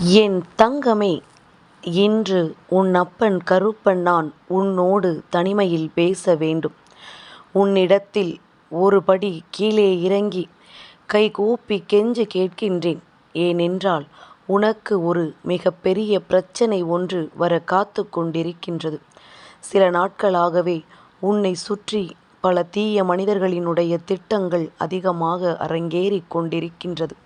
என் தங்கமே இன்று உன் அப்பன் கருப்பன் நான் உன்னோடு தனிமையில் பேச வேண்டும். உன்னிடத்தில் ஒரு படி கீழே இறங்கி கை கூப்பி கெஞ்சு கேட்கின்றேன். ஏனென்றால் உனக்கு ஒரு மிகப்பெரிய பிரச்சனை ஒன்று வர காத்து கொண்டிருக்கின்றது. சில நாட்களாகவே உன்னை சுற்றி பல தீய மனிதர்களினுடைய திட்டங்கள் அதிகமாக அரங்கேறிக் கொண்டிருக்கின்றது.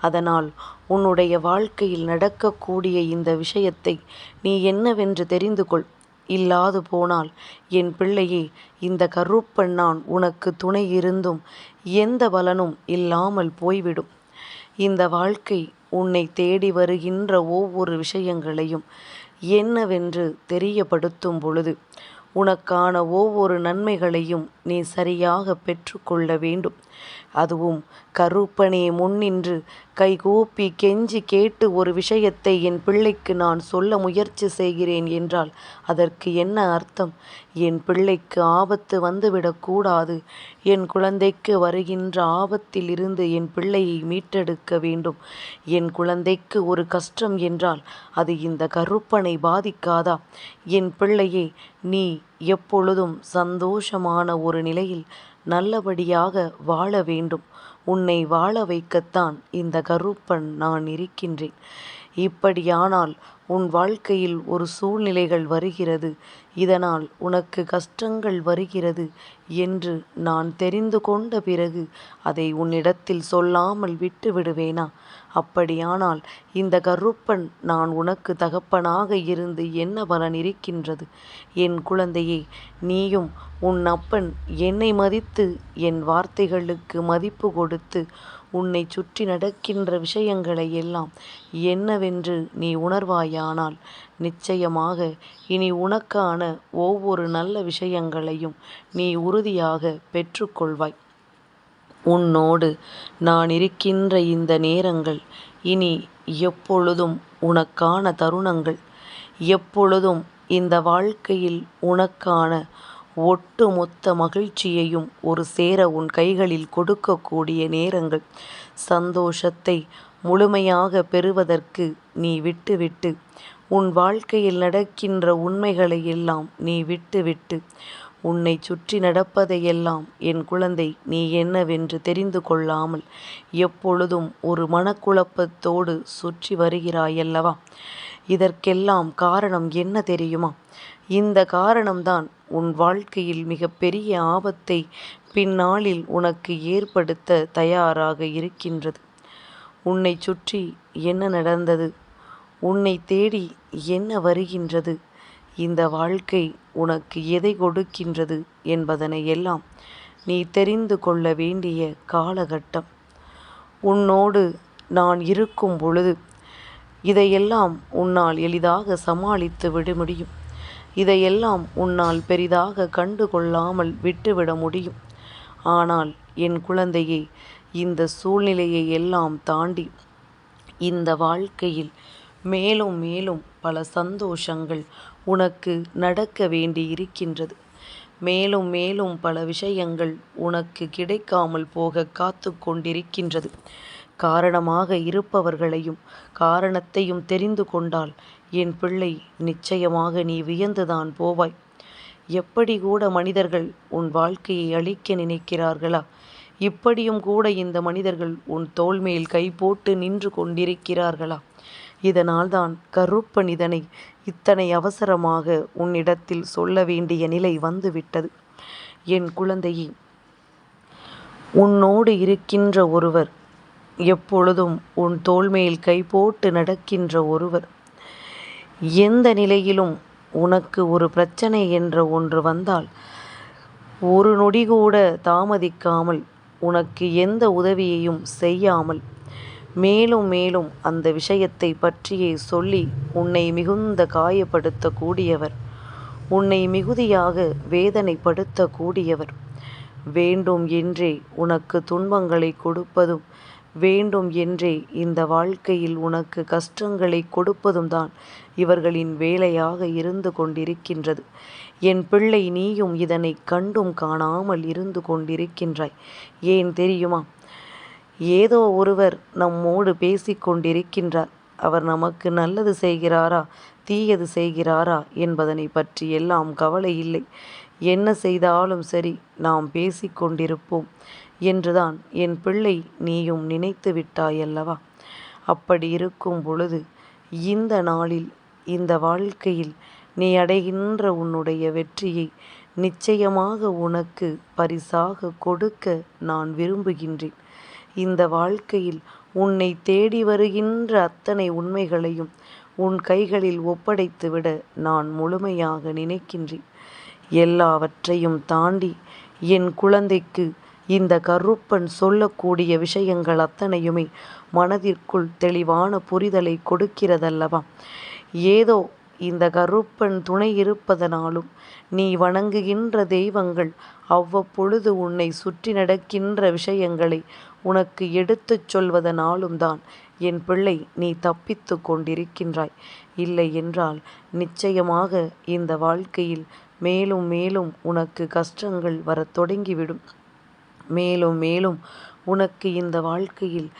அதனால் உன்னுடைய வாழ்க்கையில் நடக்கக்கூடிய இந்த விஷயத்தை நீ என்னவென்று தெரிந்து கொள். இல்லாது போனால் என் பிள்ளையே இந்த கருப்பன் நான் உனக்கு துணை இருந்தும் எந்த பலனும் இல்லாமல் போய்விடும். இந்த வாழ்க்கை உன்னை தேடி வருகின்ற ஒவ்வொரு விஷயங்களையும் என்னவென்று தெரியப்படுத்தும் பொழுது உனக்கான ஒவ்வொரு நன்மைகளையும் நீ சரியாக பெற்றுக்கொள்ள வேண்டும். அதுவும் கருப்பனே முன்னின்று கைகூப்பி கெஞ்சி கேட்டு ஒரு விஷயத்தை என் பிள்ளைக்கு நான் சொல்ல முயற்சி செய்கிறேன் என்றால் அதற்கு என்ன அர்த்தம்? என் பிள்ளைக்கு ஆபத்து வந்துவிடக்கூடாது என் குழந்தைக்கு வருகின்ற ஆபத்தில் இருந்து என் பிள்ளையை மீட்டெடுக்க வேண்டும். என் குழந்தைக்கு ஒரு கஷ்டம் என்றால் அது இந்த கருப்பனை பாதிக்காதா? என் பிள்ளையே நீ எப்பொழுதும் சந்தோஷமான ஒரு நிலையில் நல்லபடியாக வாழ வேண்டும். உன்னை வாழ வைக்கத்தான் இந்த கருப்பன் நான் இருக்கின்றேன். இப்படியானால் உன் வாழ்க்கையில் ஒரு சூழ்நிலைகள் வருகிறது. இதனால் உனக்கு கஷ்டங்கள் வருகிறது என்று நான் தெரிந்து கொண்ட பிறகு அதை உன்னிடத்தில் சொல்லாமல் விட்டு விடுவேனா? அப்படியானால் இந்த கருப்பன் நான் உனக்கு தகப்பனாக இருந்து என்ன பலன் இருக்கின்றது? என் குழந்தையே நீயும் உன் அப்பன் என்னை மதித்து என் வார்த்தைகளுக்கு மதிப்பு கொடுத்து உன்னை சுற்றி நடக்கின்ற விஷயங்களை எல்லாம் என்னவென்று நீ உணர்வாயா அப்படியானால் நிச்சயமாக இனி உனக்கான ஒவ்வொரு நல்ல விஷயங்களையும் நீ உறுதியாக பெற்றுக்கொள்வாய் உன்னோடு நான் இருக்கின்ற இந்த நேரங்கள் இனி எப்பொழுதும் உனக்கான தருணங்கள். எப்பொழுதும் இந்த வாழ்க்கையில் உனக்கான ஒட்டுமொத்த மகிழ்ச்சியையும் ஒரு சேர உன் கைகளில் கொடுக்கக்கூடிய நேரங்கள். சந்தோஷத்தை முழுமையாகப் பெறுவதற்கு நீ விட்டுவிட்டு உன் வாழ்க்கையில் நடக்கின்ற உண்மைகளை எல்லாம் நீ விட்டுவிட்டு உன்னைச் சுற்றி நடப்பதையெல்லாம் என் குழந்தை நீ என்னவென்று தெரிந்து கொள்ளாமல் எப்பொழுதும் ஒரு மனக்குழப்பத்தோடு சுற்றி வருகிறாயல்லவா? இதற்கெல்லாம் காரணம் என்ன தெரியுமா? இந்த காரணம்தான் உன் வாழ்க்கையில் மிகப்பெரிய ஆபத்தை பின்னாளில் உனக்கு ஏற்படுத்த தயாராக இருக்கின்றது. உன்னைச் சுற்றி என்ன நடந்தது? உன்னை தேடி என்ன வருகின்றது? இந்த வாழ்க்கை உனக்கு எதை கொடுக்கின்றது என்பதனை எல்லாம் நீ தெரிந்து கொள்ள வேண்டிய காலகட்டம். உன்னோடு நான் இருக்கும் பொழுது இதையெல்லாம் உன்னால் எளிதாக சமாளித்து விட முடியும். இதையெல்லாம் உன்னால் பெரிதாக கண்டு கொள்ளாமல் விட்டுவிட முடியும். ஆனால் என் குழந்தையே இந்த சூழ்நிலையை எல்லாம் தாண்டி இந்த வாழ்க்கையில் மேலும் மேலும் பல சந்தோஷங்கள் உனக்கு நடக்க வேண்டி இருக்கின்றது மேலும் மேலும் பல விஷயங்கள் உனக்கு கிடைக்காமல் போகக் காத்து கொண்டிருக்கின்றது. காரணமாக இருப்பவர்களையும் காரணத்தையும் தெரிந்து கொண்டால் என் பிள்ளை நிச்சயமாக நீ வியந்துதான் போவாய். எப்படி கூட மனிதர்கள் உன் வாழ்க்கையை அழிக்க நினைக்கிறார்களா? இப்படியும் கூட இந்த மனிதர்கள் உன் தோள்மேல் கை போட்டு நின்று கொண்டிருக்கிறார்களா? இதனால்தான் கருப்பன் இதனை இத்தனை அவசரமாக உன்னிடத்தில் சொல்ல வேண்டிய நிலை வந்துவிட்டது. என் குழந்தையே உன்னோடு இருக்கின்ற ஒருவர் எப்பொழுதும் உன் தோள்மேல் கை போட்டு நடக்கின்ற ஒருவர் எந்த நிலையிலும் உனக்கு ஒரு பிரச்சனை என்ற ஒன்று வந்தால் ஒரு நொடி கூட தாமதிக்காமல் உனக்கு எந்த உதவியையும் செய்யாமல் மேலும் மேலும் அந்த விஷயத்தைப் பற்றியே சொல்லி உன்னை மிகுந்த காயப்படுத்தக்கூடியவர் உன்னை மிகுதியாக வேதனைப்படுத்தக்கூடியவர். வேண்டும் என்றே உனக்கு துன்பங்களைக் கொடுப்பதும் வேண்டும் என்றே இந்த வாழ்க்கையில் உனக்கு கஷ்டங்களை கொடுப்பதும் தான் இவர்களின் வேலையாக இருந்து கொண்டிருக்கின்றது. என் பிள்ளை நீயும் இதனை கண்டும் காணாமல் இருந்து கொண்டிருக்கின்றாய். ஏன் தெரியுமா? ஏதோ ஒருவர் நம்மோடு பேசிக்கொண்டிருக்கின்றார் அவர் நமக்கு நல்லது செய்கிறாரா தீயது செய்கிறாரா என்பதனை பற்றி எல்லாம் கவலை இல்லை என்ன செய்தாலும் சரி நாம் பேசிக்கொண்டிருப்போம் என்றுதான் என் பிள்ளை நீயும் நினைத்து விட்டாயல்லவா? அப்படி இருக்கும் பொழுது இந்த நாளில் இந்த வாழ்க்கையில் நீ அடைகின்ற உன்னுடைய வெற்றியை நிச்சயமாக உனக்கு பரிசாக கொடுக்க நான் விரும்புகின்றேன். இந்த வாழ்க்கையில் உன்னை தேடி வருகின்ற அத்தனை உண்மைகளையும் உன் கைகளில் ஒப்படைத்துவிட நான் முழுமையாக நினைக்கின்றேன். எல்லாவற்றையும் தாண்டி என் குழந்தைக்கு இந்த கருப்பன் சொல்லக்கூடிய விஷயங்கள் அத்தனையுமே மனதிற்குள் தெளிவான புரிதலை கொடுக்கிறதல்லவா? ஏதோ இந்த கருப்பன் துணை இருப்பதனாலும் நீ வணங்குகின்ற தெய்வங்கள் அவ்வப்பொழுது உன்னை சுற்றி நடக்கின்ற விஷயங்களை உனக்கு எடுத்துச் சொல்வதனாலும் தான் என் பிள்ளை நீ தப்பித்து கொண்டிருக்கின்றாய். இல்லை என்றால் நிச்சயமாக இந்த வாழ்க்கையில் மேலும் மேலும் உனக்கு கஷ்டங்கள் வரத் தொடங்கிவிடும். மேலும் மேலும் உனக்கு இந்த வாழ்க்கையில்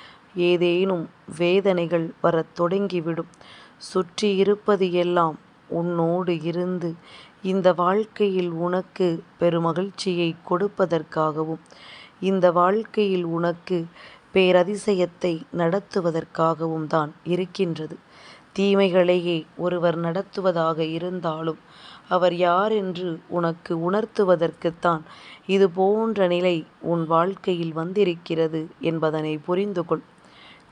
ஏதேனும் வேதனைகள் வரத் தொடங்கிவிடும். சுற்றி இருப்பது எல்லாம் உன்னோடு இருந்து இந்த வாழ்க்கையில் உனக்கு பெருமகிழ்ச்சியை கொடுப்பதற்காகவும் இந்த வாழ்க்கையில் உனக்கு பேரதிசயத்தை நடத்துவதற்காகவும் தான் இருக்கின்றது. தீமைகளையே ஒருவர் நடத்துவதாக இருந்தாலும் அவர் யார் என்று உனக்கு உணர்த்துவதற்குத்தான் இது போன்ற நிலை உன் வாழ்க்கையில் வந்திருக்கிறது என்பதனை புரிந்து கொள்.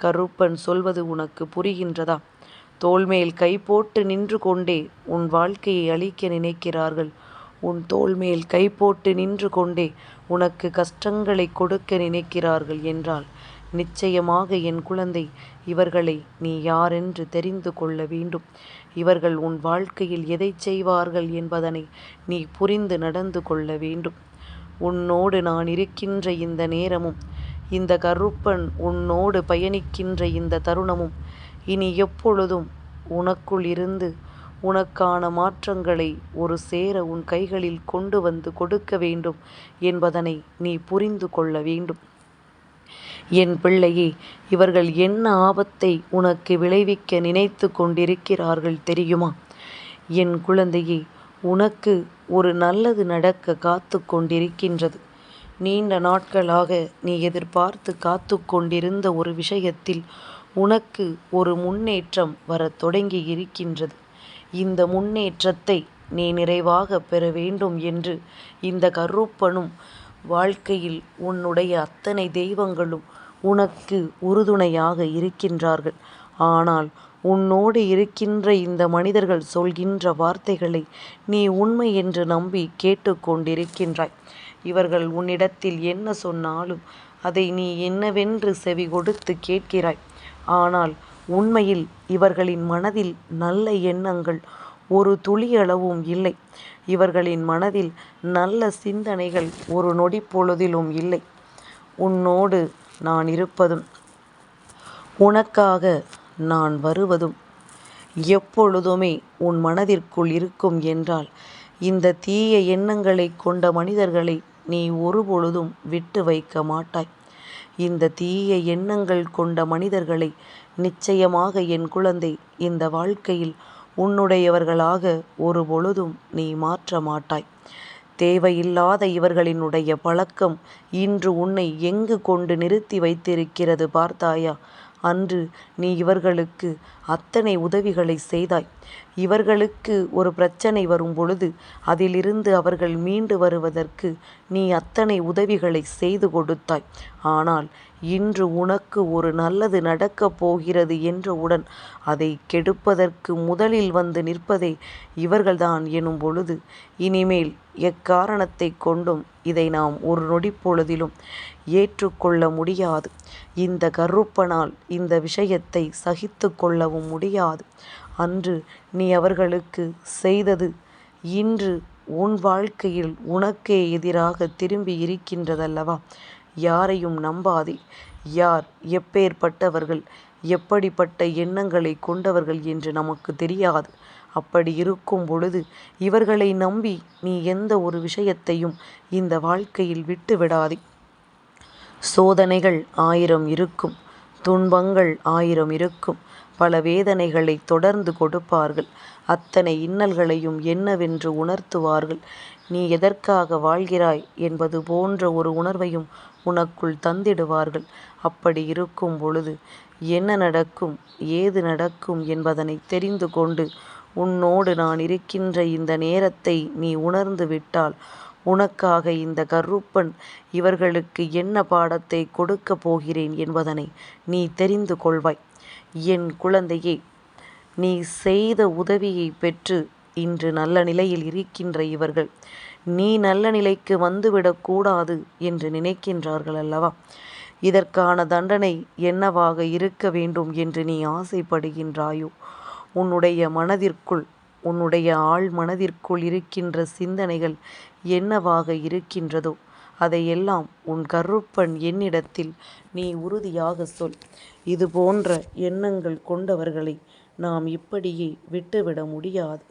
கருப்பன் சொல்வது உனக்கு புரிகின்றதா? தோள்மேல் கை போட்டு நின்று கொண்டே உன் வாழ்க்கையை அழிக்க நினைக்கிறார்கள். உன் தோள்மேல் கை போட்டு நின்று கொண்டே உனக்கு கஷ்டங்களை கொடுக்க நினைக்கிறார்கள் என்றால் நிச்சயமாக என் குழந்தை இவர்களை நீ யாரென்று தெரிந்து கொள்ள வேண்டும். இவர்கள் உன் வாழ்க்கையில் எதை செய்வார்கள் என்பதனை நீ புரிந்து நடந்து கொள்ள வேண்டும். உன்னோடு நான் இருக்கின்ற இந்த நேரமும் இந்த கருப்பன் உன்னோடு பயணிக்கின்ற இந்த தருணமும் இனி எப்பொழுதும் உனக்குள் இருந்து உனக்கான மாற்றங்களை ஒரு சேர உன் கைகளில் கொண்டு வந்து கொடுக்க வேண்டும் என்பதனை நீ புரிந்து கொள்ள வேண்டும். என் பிள்ளையே இவர்கள் என்ன ஆபத்தை உனக்கு விளைவிக்க நினைத்து கொண்டிருக்கிறார்கள் தெரியுமா? என் குழந்தையே உனக்கு ஒரு நல்லது நடக்க காத்து கொண்டிருக்கின்றது. நீண்ட நாட்களாக நீ எதிர்பார்த்து காத்து கொண்டிருந்த ஒரு விஷயத்தில் உனக்கு ஒரு முன்னேற்றம் வரத் தொடங்கி இருக்கின்றது. இந்த முன்னேற்றத்தை நீ நிறைவாக பெற வேண்டும் என்று இந்த கருப்பனும் வாழ்க்கையில் உன்னுடைய அத்தனை தெய்வங்களும் உனக்கு உறுதுணையாக இருக்கின்றார்கள். ஆனால் உன்னோடு இருக்கின்ற இந்த மனிதர்கள் சொல்கின்ற வார்த்தைகளை நீ உண்மை என்று நம்பி கேட்டுக்கொண்டிருக்கின்றாய். இவர்கள் உன்னிடத்தில் என்ன சொன்னாலும் அதை நீ என்னவென்று செவி கொடுத்து கேட்கிறாய். ஆனால் உண்மையில் இவர்களின் மனதில் நல்ல எண்ணங்கள் ஒரு துளியளவும் இல்லை. இவர்களின் மனதில் நல்ல சிந்தனைகள் ஒரு நொடி பொழுதிலும் இல்லை. உன்னோடு நான் இருப்பதும் உனக்காக நான் வருவதும் எப்பொழுதுமே உன் மனதிற்குள் இருக்கும் என்றால் இந்த தீய எண்ணங்களை கொண்ட மனிதர்களை நீ ஒருபொழுதும் விட்டு வைக்க மாட்டாய். இந்த தீய எண்ணங்கள் கொண்ட மனிதர்களை நிச்சயமாக என் குழந்தை இந்த வாழ்க்கையில் உன்னுடையவர்களாக ஒரு பொழுதும் நீ மாற்ற மாட்டாய் தேவையில்லாத இவர்களினுடைய பழக்கம் இன்று உன்னை எங்கு கொண்டு நிறுத்தி வைத்திருக்கிறது பார்த்தாயா? அன்று நீ இவர்களுக்கு அத்தனை உதவிகளை செய்தாய். இவர்களுக்கு ஒரு பிரச்சனை வரும் பொழுது அதிலிருந்து அவர்கள் மீண்டு வருவதற்கு நீ அத்தனை உதவிகளை செய்து கொடுத்தாய். ஆனால் இன்று உனக்கு ஒரு நல்லது நடக்கப் போகிறது என்றவுடன் அதை கெடுப்பதற்கு முதலில் வந்து நிற்பதே இவர்கள்தான் எனும் பொழுது இனிமேல் எக்காரணத்தை கொண்டும் இதை நாம் ஒரு நொடி பொழுதிலும் ஏற்றுக்கொள்ள முடியாது. இந்த கருப்பனால் இந்த விஷயத்தை சகித்து கொள்ளவும் முடியாது. அன்று நீ அவர்களுக்கு செய்தது இன்று உன் வாழ்க்கையில் உனக்கே எதிராக திரும்பி இருக்கின்றதல்லவா? யாரையும் நம்பாதே. யார் எப்பேற்பட்டவர்கள் எப்படிப்பட்ட எண்ணங்களை கொண்டவர்கள் என்று நமக்கு தெரியாது. அப்படி இருக்கும் பொழுது இவர்களை நம்பி நீ எந்த ஒரு விஷயத்தையும் இந்த வாழ்க்கையில் விட்டு விடாதே சோதனைகள் ஆயிரம் இருக்கும் துன்பங்கள் ஆயிரம் இருக்கும் பல வேதனைகளை தொடர்ந்து கொடுப்பார்கள். அத்தனை இன்னல்களையும் என்னவென்று உணர்த்துவார்கள். நீ எதற்காக வாழ்கிறாய் என்பது போன்ற ஒரு உணர்வையும் உனக்குள் தந்திடுவார்கள். அப்படி இருக்கும் பொழுது என்ன நடக்கும் ஏது நடக்கும் என்பதனை தெரிந்து கொண்டு உன்னோடு நான் இருக்கின்ற இந்த நேரத்தை நீ உணர்ந்து விட்டால் உனக்காக இந்த கருப்பன் இவர்களுக்கு என்ன பாடத்தை கொடுக்கப் போகிறேன் என்பதனை நீ தெரிந்து கொள்வாய். என் குழந்தையே நீ செய்த உதவியை பெற்று இன்று நல்ல நிலையில் இருக்கின்ற இவர்கள் நீ நல்ல நிலைக்கு வந்துவிடக்கூடாது என்று நினைக்கின்றார்கள் அல்லவா? இதற்கான தண்டனை என்னவாக இருக்க வேண்டும் என்று நீ ஆசைப்படுகின்றாயோ? உன்னுடைய மனதிற்குள் உன்னுடைய ஆழ் மனதிற்குள் இருக்கின்ற சிந்தனைகள் என்னவாக இருக்கின்றதோ அதையெல்லாம் உன் கருப்பன் என்னிடத்தில் நீ உறுதியாக சொல். இது போன்ற எண்ணங்கள் கொண்டவர்களை நாம் இப்படியே விட்டுவிட முடியாது.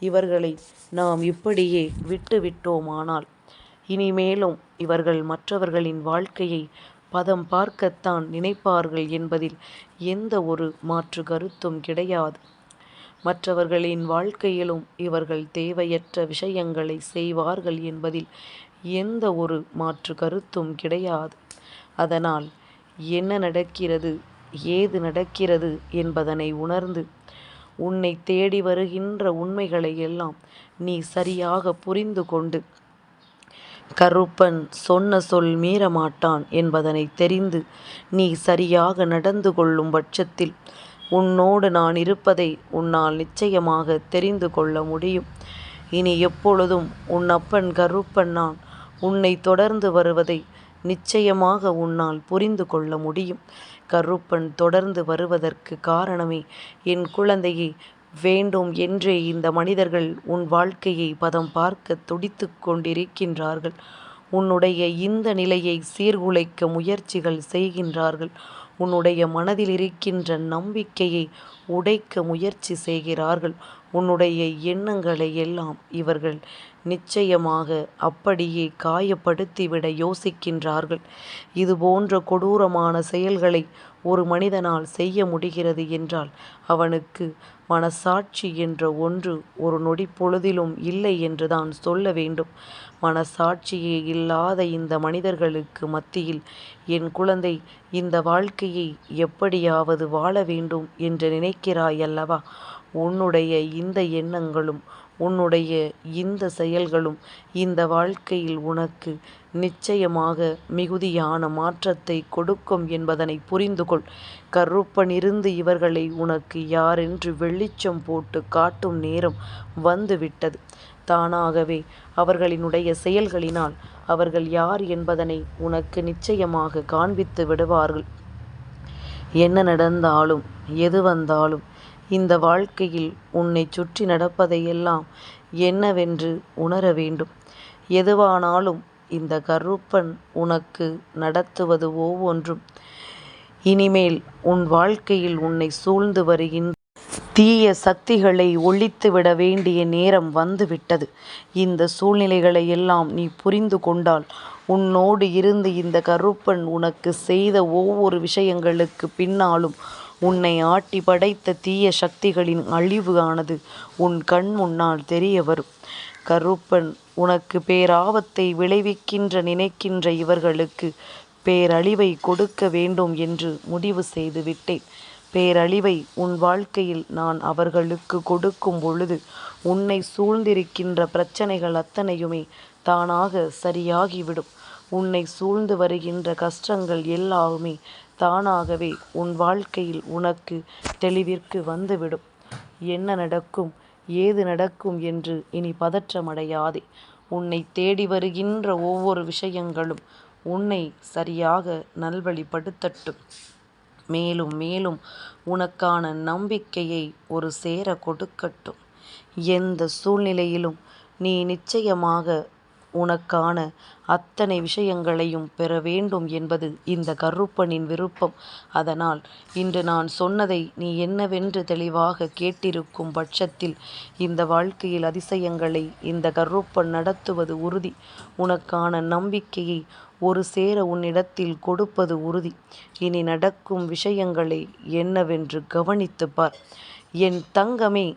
இவர்களை நாம் இப்படியே விட்டுவிட்டோமானால் இனிமேலும் இவர்கள் மற்றவர்களின் வாழ்க்கையை பதம் பார்க்கத்தான் நினைப்பார்கள் என்பதில் எந்த ஒரு மாற்று கருத்தும் கிடையாது. மற்றவர்களின் வாழ்க்கையிலும் இவர்கள் தேவையற்ற விஷயங்களை செய்வார்கள் என்பதில் எந்த ஒரு மாற்று கருத்தும் கிடையாது. அதனால் என்ன நடக்கிறது ஏது நடக்கிறது என்பதனை உணர்ந்து உன்னை தேடி வருகின்ற உண்மைகளை எல்லாம் நீ சரியாக புரிந்து கொண்டு கருப்பன் சொன்ன சொல் மீறமாட்டான் என்பதனை தெரிந்து நீ சரியாக நடந்து கொள்ளும் பட்சத்தில் உன்னோடு நான் இருப்பதை உன்னால் நிச்சயமாக தெரிந்து கொள்ள முடியும். இனி எப்பொழுதும் உன் அப்பன் கருப்பன் நான் உன்னை தொடர்ந்து வருவதை நிச்சயமாக உன்னால் புரிந்து கொள்ள முடியும். கருப்பன் தொடர்ந்து வருவதற்கு காரணமே என் குழந்தையை வேண்டும் என்றே இந்த மனிதர்கள் உன் வாழ்க்கையை பதம் பார்க்க துடித்து கொண்டிருக்கின்றார்கள். உன்னுடைய இந்த நிலையை சீர்குலைக்க முயற்சிகள் செய்கின்றார்கள். உன்னுடைய மனதில் இருக்கின்ற நம்பிக்கையை உடைக்க முயற்சி செய்கிறார்கள். உன்னுடைய எண்ணங்களை எல்லாம் இவர்கள் நிச்சயமாக அப்படியே காயப்படுத்திவிட யோசிக்கின்றார்கள். இது போன்ற கொடூரமான செயல்களை ஒரு மனிதனால் செய்ய முடிகிறது என்றால் அவனுக்கு மனசாட்சி என்ற ஒன்று ஒரு நொடி பொழுதிலும் இல்லை என்றுதான் சொல்ல வேண்டும். மனசாட்சியே இல்லாத இந்த மனிதர்களுக்கு மத்தியில் என் குழந்தை இந்த வாழ்க்கையை எப்படியாவது வாழ வேண்டும் என்று நினைக்கிறாய் அல்லவா? உன்னுடைய இந்த எண்ணங்களும் உன்னுடைய இந்த செயல்களும் இந்த வாழ்க்கையில் உனக்கு நிச்சயமாக மிகுதியான மாற்றத்தை கொடுக்கும் என்பதனை புரிந்துகொள் கருப்பனிருந்து இவர்களை உனக்கு யாரென்று வெளிச்சம் போட்டு காட்டும் நேரம் வந்துவிட்டது. தானாகவே அவர்களினுடைய செயல்களினால் அவர்கள் யார் என்பதனை உனக்கு நிச்சயமாக காண்பித்து விடுவார்கள். என்ன நடந்தாலும் எது வந்தாலும் இந்த வாழ்க்கையில் உன்னை சுற்றி நடப்பதையெல்லாம் என்னவென்று உணர வேண்டும். எதுவானாலும் இந்த கருப்பன் உனக்கு நடத்துவது ஒவ்வொன்றும் இனிமேல் உன் வாழ்க்கையில் உன்னை சூழ்ந்து வருகின்ற தீய சக்திகளை ஒழித்துவிட வேண்டிய நேரம் வந்துவிட்டது. இந்த சூழ்நிலைகளை எல்லாம் நீ புரிந்து கொண்டால் உன்னோடு இருந்து இந்த கருப்பன் உனக்கு செய்த ஒவ்வொரு விஷயங்களுக்கு பின்னாலும் உன்னை ஆட்டி படைத்த தீய சக்திகளின் அழிவு ஆனது உன் கண் முன்னால் தெரிய வரும். கருப்பன் உனக்கு பேராபத்தை விளைவிக்கின்ற நினைக்கின்ற இவர்களுக்கு பேரழிவை கொடுக்க வேண்டும் என்று முடிவு செய்து விட்டேன். பேரழிவை உன் வாழ்க்கையில் நான் அவர்களுக்கு கொடுக்கும் பொழுது உன்னை சூழ்ந்திருக்கின்ற பிரச்சனைகள் அத்தனையுமே தானாக சரியாகிவிடும். உன்னை சூழ்ந்து வருகின்ற கஷ்டங்கள் எல்லாமே தானாகவே உன் வாழ்க்கையில் உனக்கு தெளிவிற்கு வந்துவிடும். என்ன நடக்கும் ஏது நடக்கும் என்று இனி பதற்றமடையாதே. உன்னை தேடி வருகின்ற ஒவ்வொரு விஷயங்களும் உன்னை சரியாக நல்வழிப்படுத்தட்டும். மேலும் மேலும் உனக்கான நம்பிக்கையை ஒரு சேர கொடுக்கட்டும். எந்த சூழ்நிலையிலும் நீ நிச்சயமாக உனக்கான அத்தனை விஷயங்களையும் பெற வேண்டும் என்பது இந்த கருப்பனின் விருப்பம். அதனால் இன்று நான் சொன்னதை நீ என்னவென்று தெளிவாக கேட்டிருக்கும் பட்சத்தில் இந்த வாழ்க்கையில் அதிசயங்களை இந்த கருப்பன் நடத்துவது உறுதி. உனக்கான நம்பிக்கையை ஒரு சேர உன்னிடத்தில் கொடுப்பது உறுதி. இனி நடக்கும் விஷயங்களை என்னவென்று கவனித்துப்பார் என் தங்கமே